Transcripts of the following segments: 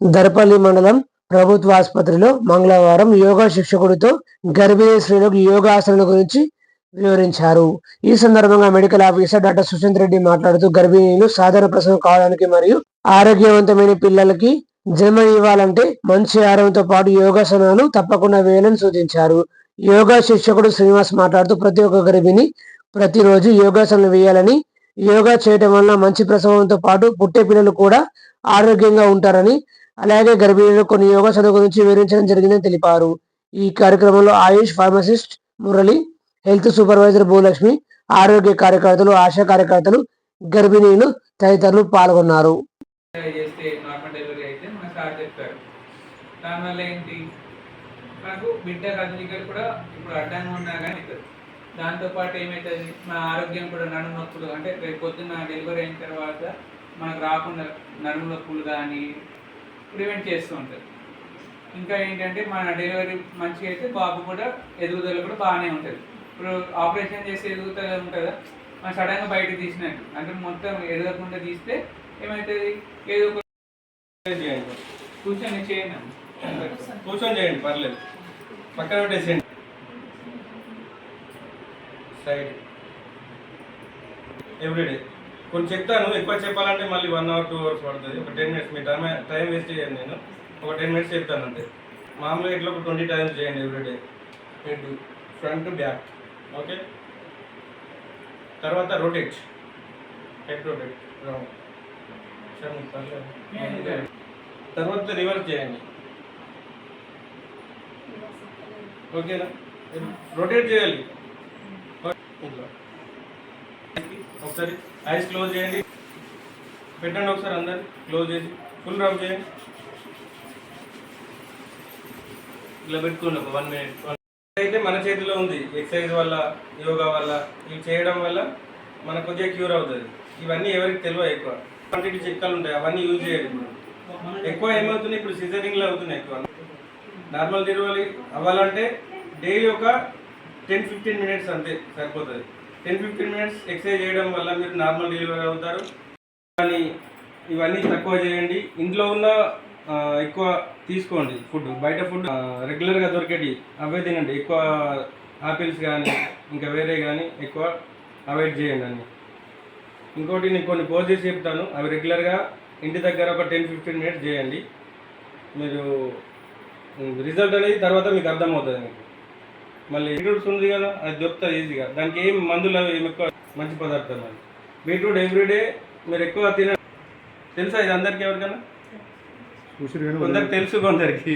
దర్పల్లి మండలం ప్రభుత్వ ఆసుపత్రిలో మంగళవారం యోగా శిక్షకుడితో గర్భిణీ స్త్రీలకు యోగాసనాల గురించి వివరించారు. ఈ సందర్భంగా medical officer doctor Sushanth Reddy మాట్లాడుతూ గర్భిణీలు సాధారణ ప్రసవం కావడానికి మరియు ఆరోగ్యవంతమైన పిల్లలకి జన్మ ఇవ్వాలంటే మంచి ఆహారంతో పాటు యోగాసనాలు తప్పకుండా వేయాలని సూచించారు. యోగా శిక్షకుడు శ్రీనివాస్ మాట్లాడుతూ ప్రతి ఒక్క గర్భిణి ప్రతిరోజు యోగాసనాలు వేయాలని యోగా చేయటం వలన మంచి ప్రసవంతో పాటు పుట్టే పిల్లలు కూడా ఆరోగ్యంగా ఉంటారని అలాగే గర్భిణీలు కొన్ని యోగాసనాల గురించి వివరించడం జరిగిందని తెలిపారు. ఈ కార్యక్రమంలో Ayush pharmacist Murali health supervisor Bhulakshmi ఆరోగ్య కార్యకర్తలు ఆశా కార్యకర్తలు గర్భిణీలు తదితరులు పాల్గొన్నారు. దానివల్ల ఏంటి? మనకు బిడ్డ కదలికలు కూడా ఇప్పుడు అడ్డంగా ఉన్నా కానీ దాంతోపాటు ఏమవుతుంది మన ఆరోగ్యం కూడా నడుము నొప్పులు అంటే రేపు పొద్దున్న డెలివరీ అయిన తర్వాత మనకు రాకుండా నడుము నొప్పులు కానీ ప్రివెంట్ చేస్తూ ఉంటుంది ఇంకా ఏంటంటే మన డెలివరీ మంచిగా అయితే బాబు కూడా ఎదుగుదల కూడా బాగానే ఉంటుంది. ఇప్పుడు ఆపరేషన్ చేసి ఎదుగుదల ఉంటుందా? మనం సడన్గా బయటకు తీసినట్టు. అంటే మొత్తం ఎదగకుండా తీస్తే ఏమవుతుంది ఏదో ఒక చేయండి. కూర్చొని చేయండి కూర్చొని చేయండి పర్లేదు. పక్కన పెట్టేసేయండి. సైడ్. ఎవ్రీడే కొన్ని చెప్తాను. ఎక్కువ చెప్పాలంటే మళ్ళీ వన్ అవర్ టూ అవర్స్ పడుతుంది. ఒక టెన్ మినిట్స్ మీ టైం టైం వేస్ట్ చేయండి నేను. ఒక టెన్ మినిట్స్ చెప్తాను అంతే. మామూలుగా ఇట్లా ఒక ట్వంటీ టైమ్స్ చేయండి everyday head front back okay తర్వాత రొటేట్ హెడ్ రొటేట్ రౌండ్ తర్వాత రివర్స్ చేయండి. ఓకేనా రొటేట్ చేయాలి. ఇట్లా ఒకసారి ఐస్ క్లోజ్ చేయండి. పెట్టండి ఒకసారి అందరు క్లోజ్ చేసి. ఫుల్ రబ్ చేయండి. ఇలా పెట్టుకోండి ఒక వన్ మినిట్ అయితే మన చేతిలో ఉంది ఎక్సర్సైజ్ వల్ల యోగా వల్ల ఇవి చేయడం వల్ల మనకు కొద్దిగా క్యూర్ అవుతుంది. ఇవన్నీ ఎవరికి తెలియదు ఎక్కువ. క్వాంటిటీ చిట్కాలు ఉంటాయి అవన్నీ యూజ్ చేయాలి ఎక్కువ ఏమవుతుంది ఇప్పుడు సిజరింగ్లో అవుతున్నాయి ఎక్కువ. నార్మల్ డెలివరీ అవ్వాలంటే డైలీ ఒక టెన్ ఫిఫ్టీన్ మినిట్స్ అంతే సరిపోతుంది. టెన్ ఫిఫ్టీన్ మినిట్స్ ఎక్సర్సైజ్ చేయడం వల్ల మీరు నార్మల్ డెలివరీ అవుతారు కానీ ఇవన్నీ తక్కువ చేయండి. ఇంట్లో ఉన్న ఎక్కువ తీసుకోండి ఫుడ్ బయట ఫుడ్ రెగ్యులర్గా దొరికేటి అవే తినండి. ఎక్కువ ఆపిల్స్ కానీ ఇంకా వేరే కానీ ఎక్కువ అవాయిడ్ చేయండి అన్ని. ఇంకోటి నేను కొన్ని పోజెస్ చెప్తాను. అవి రెగ్యులర్గా ఇంటి దగ్గర ఒక టెన్ ఫిఫ్టీన్ మినిట్స్ చేయండి. మీరు రిజల్ట్ అనేది తర్వాత మీకు అర్థమవుతుంది. మీకు మళ్ళీ బీట్రూట్స్ ఉంది కదా అది దొరుకుతుంది ఈజీగా దానికి ఏం మందులు అవి ఏమి ఎక్కువ మంచి పదార్థం అది బీట్రూట్ ఎవ్రీడే మీరు ఎక్కువ తిన తెలుసా ఇది అందరికీ ఎవరికైనా? కొందరికి తెలుసు కొందరికి.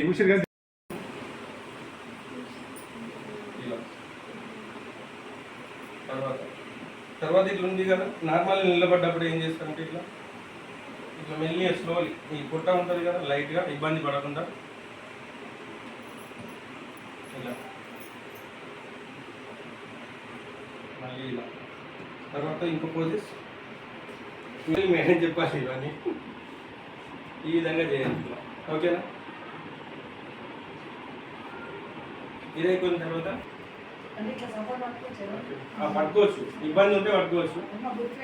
తర్వాత. తర్వాత ఇట్లా ఉంది కదా నార్మల్ నిలబడ్డప్పుడు ఏం చేస్తారంటే ఇట్లా ఇట్లా మెల్లిగా స్లోలీ ఈ పుట్ట ఉంటుంది కదా లైట్గా ఇబ్బంది పడకుండా మళ్ళీ ఇలా. తర్వాత ఇంకో పోజెస్ మేడం చెప్పాలి ఇవన్నీ. ఈ విధంగా చేయాలి ఓకేనా? ఇది అయిపోయిన తర్వాత? పట్టుకోవచ్చు ఇబ్బంది ఉంటే పట్టుకోవచ్చు. అమ్మ గుర్తు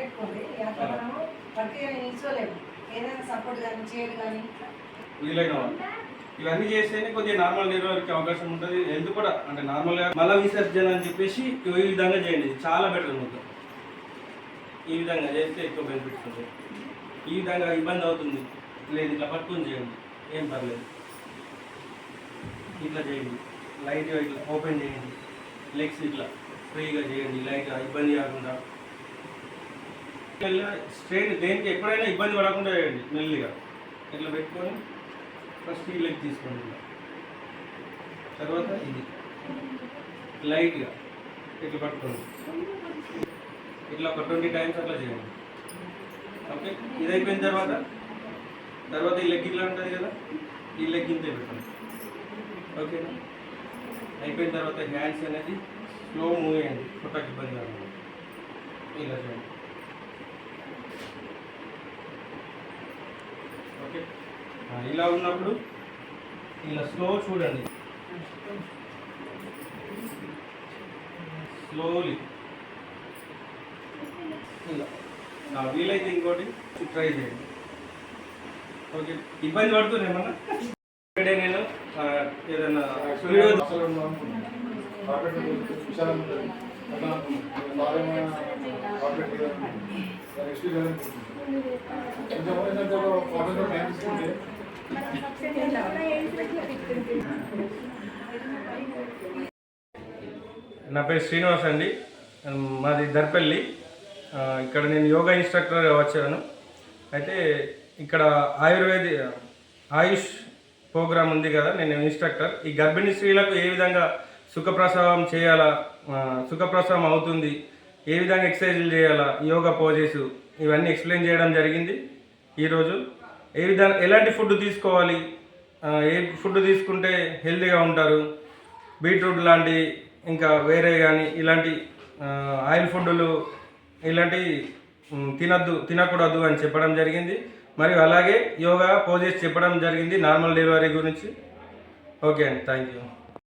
ఇవన్నీ చేస్తేనే కొద్దిగా నార్మల్ డెలివరీకి అవకాశం ఉంటుంది. ఎందుకు కూడా అంటే నార్మల్గా మల విసర్జన అని చెప్పేసి ఈ విధంగా చేయండి. చాలా బెటర్ మొత్తం ఈ విధంగా చేస్తే ఎక్కువ బెనిఫిట్స్ ఉంటాయి. ఈ విధంగా ఇబ్బంది అవుతుంది. లేదు ఇట్లా పట్టుకొని చేయండి. ఏం పర్లేదు. ఇట్లా చేయండి. లైట్గా ఇట్లా ఓపెన్ చేయండి. లెగ్స్ ఇట్లా ఫ్రీగా చేయండి. లైట్గా ఇబ్బంది కాకుండా. స్ట్రెయిన్ దేనికి ఎప్పుడైనా ఇబ్బంది పడకుండా చేయండి మెల్లిగా. ఇట్లా పెట్టుకొని ఫస్ట్ ఈ లెగ్ తీసుకోండి. ఇలా. తర్వాత ఇది. లైట్గా ఇట్లా పట్టుకోండి. ఇట్లా ఒక ట్వంటీ టైమ్స్ అట్లా చేయండి. ఓకే ఇది అయిపోయిన తర్వాత తర్వాత ఈ లెగ్ ఇట్లా ఉంటుంది కదా ఈ లెగ్ ఇంతే పెట్టండి. ఓకేనా అయిపోయిన తర్వాత హ్యాండ్స్ అనేది స్లో మూవ్ చేయండి. పుట్టకి ఇబ్బంది కాకుండా. ఇలా చేయండి. ఓకే ఆ, ఇలా ఉన్నప్పుడు ఇలా స్లో చూడండి. స్లోలీ ఇలా. వీలైతే ఇంకోటి ట్రై చేయండి. ఓకే ఇబ్బంది పడుతుంది ఏమన్నా? ఇక్కడే నేను? ఏదైనా వీడియో అసలు నా పేరు శ్రీనివాస్ అండి. మాది దర్పల్లి. ఇక్కడ నేను యోగా ఇన్స్ట్రక్టర్గా వచ్చాను. అయితే ఇక్కడ ఆయుర్వేది ఆయుష్ ప్రోగ్రామ్ ఉంది కదా నేను ఇన్స్ట్రక్టర్. ఈ గర్భిణీ స్త్రీలకు ఏ విధంగా సుఖప్రసవం చేయాలా సుఖప్రసవం అవుతుంది ఏ విధంగా ఎక్సర్సైజులు చేయాలా యోగా పోజెస్ ఇవన్నీ ఎక్స్ప్లెయిన్ చేయడం జరిగింది. ఈరోజు ఏ విధంగా ఎలాంటి ఫుడ్ తీసుకోవాలి? ఏ ఫుడ్ తీసుకుంటే హెల్తీగా ఉంటారు? బీట్రూట్ లాంటి ఇంకా వేరే కానీ ఇలాంటి ఆయిల్ ఫుడ్లు ఇలాంటి తినద్దు తినకూడదు అని చెప్పడం జరిగింది. మరియు అలాగే యోగా పోజెస్ చెప్పడం జరిగింది నార్మల్ డెలివరీ గురించి. ఓకే అండి థ్యాంక్ యూ.